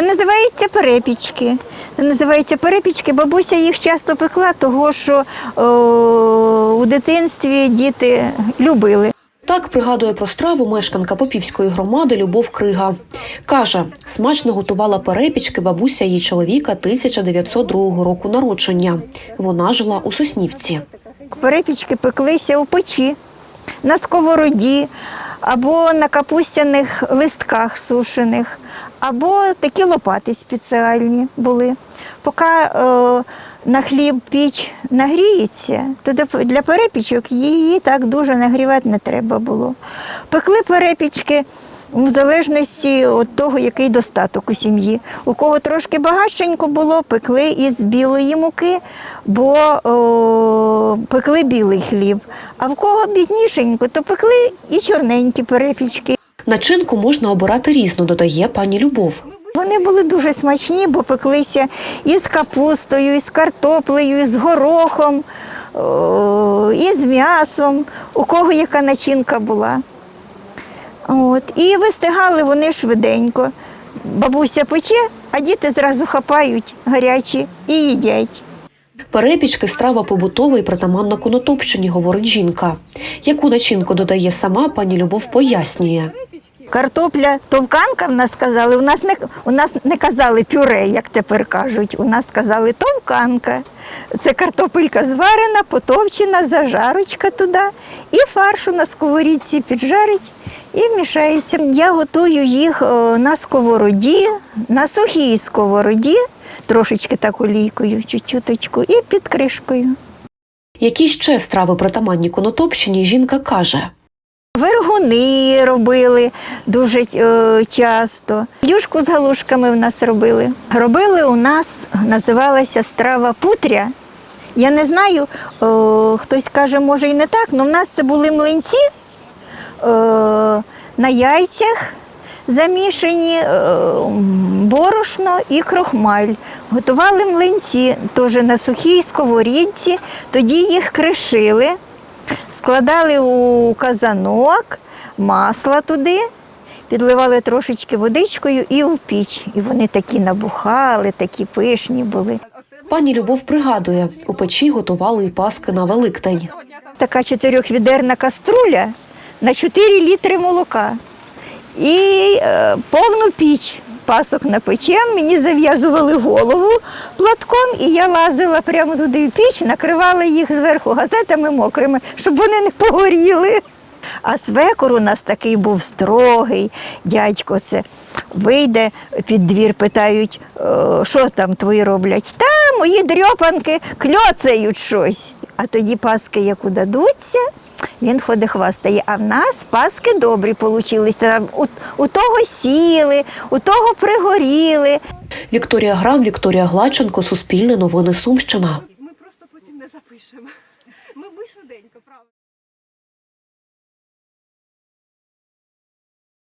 Це називається перепічки. Це називається перепічки. Бабуся їх часто пекла, того що о, у дитинстві діти любили. Так пригадує про страву мешканка Попівської громади Любов Крига. Каже, смачно готувала перепічки бабуся її чоловіка 1902 року народження. Вона жила у Соснівці. Перепічки пеклися у печі, на сковороді, або на капустяних листках сушених, або такі лопати спеціальні були. Поки е, на хліб піч нагріється, то для- перепічок її так дуже нагрівати не треба було. Пекли перепічки в залежності від того, який достаток у сім'ї. У кого трошки багатшенько було, пекли із білої муки, бо о, пекли білий хліб. А в кого біднішенько, то пекли і чорненькі перепічки. Начинку можна обирати різну, додає пані Любов. Вони були дуже смачні, бо пеклися і з капустою, і з картоплею, і з горохом, і з м'ясом, у кого яка начинка була. От. І вистигали вони швиденько. Бабуся пече, а діти зразу хапають гарячі і їдять. Перепічки страва побутова і притаманна Конотопщині, говорить жінка. Яку начинку додає сама, пані Любов пояснює. Картопля товканка в нас казали. У нас не у нас не казали пюре, як тепер кажуть. У нас казали товканка. Це картопелька зварена, потовчена, зажарочка туди, і фаршу на сковорідці піджарить і вмішається. Я готую їх е, на сковороді, на сухій сковороді, трошечки так олійкою, чуть-чуточку, і під кришкою. Які ще страви притаманні Конотопщині, жінка каже. Вергуни робили дуже е, часто. Юшку з галушками в нас робили. Робили у нас, називалася страва путря. Я не знаю, е, хтось каже, може і не так, але в нас це були млинці е, на яйцях замішані борошно і крохмаль. Готували млинці теж на сухій сковорідці, тоді їх кришили складали у казанок, масла туди, підливали трошечки водичкою і в піч. І вони такі набухали, такі пишні були. Пані Любов пригадує, у печі готували і паски на Великдень. Така чотирьохвідерна каструля на 4 літри молока. І е, повну піч пасок напечем, мені зав'язували голову платком, і я лазила прямо туди в піч, накривала їх зверху газетами мокрими, щоб вони не погоріли. А свекор у нас такий був строгий, дядько це вийде під двір, питають, «Е, що там твої роблять. Та мої дрьопанки кльоцають щось. А тоді паски, як удадуться, він ходить хвастає. А в нас паски добрі получилися. У, у того сіли, у того пригоріли. Вікторія Грам, Вікторія Глаченко, Суспільне новини Сумщина. Ми просто потім не запишемо. Ми, ми швиденько, правда.